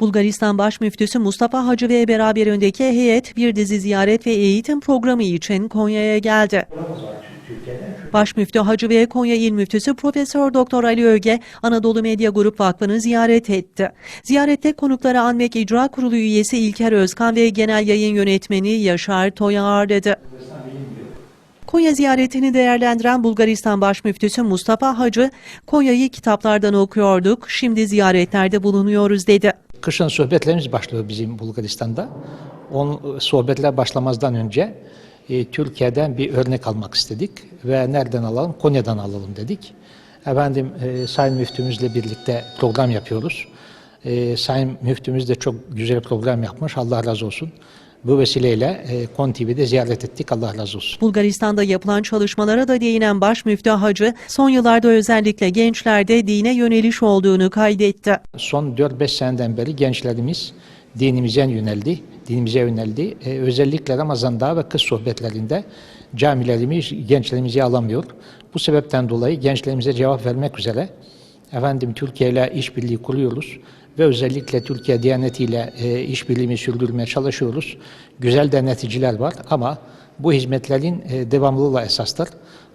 Bulgaristan Baş Müftüsü Mustafa Hacı ve beraberindeki heyet bir dizi ziyaret ve eğitim programı için Konya'ya geldi. Baş Müftü Hacı ve Konya İl Müftüsü Profesör Doktor Ali Öge Anadolu Medya Grup Vakfı'nı ziyaret etti. Ziyarette konukları Anmek İcra Kurulu üyesi İlker Özkan ve Genel Yayın Yönetmeni Yaşar Toy ağırladı. Konya ziyaretini değerlendiren Bulgaristan Baş Müftüsü Mustafa Hacı, Konya'yı kitaplardan okuyorduk, şimdi ziyaretlerde bulunuyoruz dedi. Kışın sohbetlerimiz başlıyor bizim Bulgaristan'da. On, sohbetler başlamazdan önce e, Türkiye'den bir örnek almak istedik ve nereden alalım? Konya'dan alalım dedik. Efendim e, Sayın Müftümüzle birlikte program yapıyoruz. E, Sayın Müftümüz de çok güzel program yapmış. Allah razı olsun. Bu vesileyle e, Kon TV'de ziyaret ettik. Allah razı olsun. Bulgaristan'da yapılan çalışmalara da değinen Baş Müftü Hacı, son yıllarda özellikle gençlerde dine yöneliş olduğunu kaydetti. Son 4-5 seneden beri gençlerimiz dinimize yöneldi. Dinimize yöneldi. Ee, özellikle Ramazan'da ve kız sohbetlerinde camilerimiz gençlerimizi alamıyor. Bu sebepten dolayı gençlerimize cevap vermek üzere efendim Türkiye ile işbirliği kuruyoruz ve özellikle Türkiye Diyaneti ile e, işbirliğini sürdürmeye çalışıyoruz. Güzel de neticeler var ama bu hizmetlerin e, devamlılığı esastır.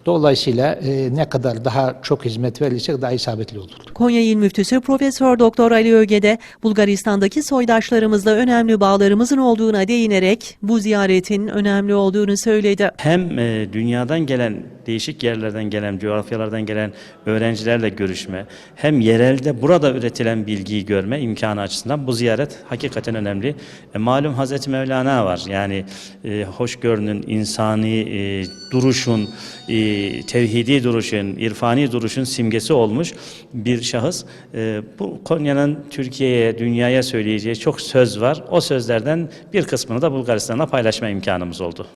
Dolayısıyla e, ne kadar daha çok hizmet verilirse daha isabetli olur. Konya İl Müftüsü Profesör Doktor Ali Öge de Bulgaristan'daki soydaşlarımızla önemli bağlarımızın olduğuna değinerek bu ziyaretin önemli olduğunu söyledi. hem e, dünyadan gelen değişik yerlerden gelen, coğrafyalardan gelen öğrencilerle görüşme, hem yerelde burada üretilen bilgiyi görme imkanı açısından bu ziyaret hakikaten önemli. E, malum Hazreti Mevlana var. Yani e, hoşgörünün, insani e, duruşun, e, tevhidi duruşun, irfani duruşun simgesi olmuş bir şahıs. E, bu Konya'nın Türkiye'ye, dünyaya söyleyeceği çok söz var. O sözlerden bir kısmını da Bulgaristan'la paylaşma imkanımız oldu.